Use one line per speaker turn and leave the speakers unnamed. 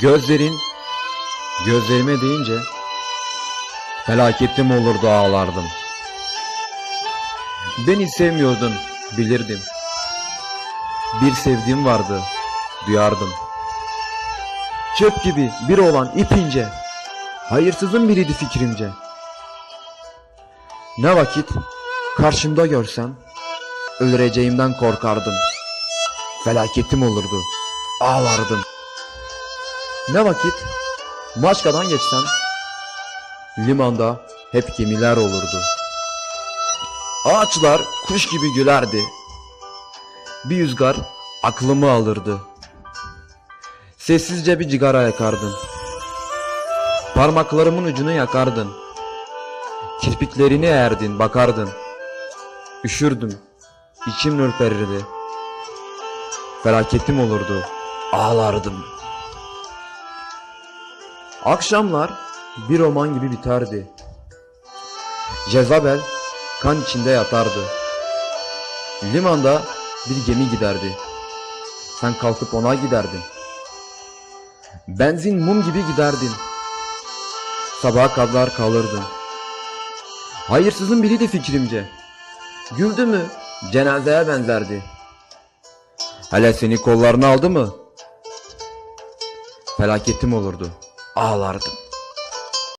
Gözlerin gözlerime deyince felaketim olurdu ağlardım. Beni sevmiyordun bilirdim. Bir sevdiğim vardı duyardım. Çöp gibi bir olan ipince hayırsızın biriydi fikrimce. Ne vakit karşımda görsem öldüreceğimden korkardım. Felaketim olurdu. Ağlardım. Ne vakit Maçka'dan geçsem limanda hep gemiler olurdu. Ağaçlar kuş gibi gülerdi. Bir rüzgar aklımı alırdı. Sessizce bir cigara yakardın. Parmaklarımın ucunu yakardın. Kirpiklerini eğerdin, bakardın. Üşürdüm. İçim ürperirdi. Felaketim olurdu. Ağlardım. Akşamlar bir roman gibi biterdi. Jezabel kan içinde yatardı. Limanda bir gemi giderdi. Sen kalkıp ona giderdin. Benzin mum gibi giderdin. Sabaha kadar kalırdın. Hayırsızın biriydi fikrimce. Güldü mü cenazeye benzerdi. Hele seni kollarına aldı mı? Felaketim olurdu ağlardım.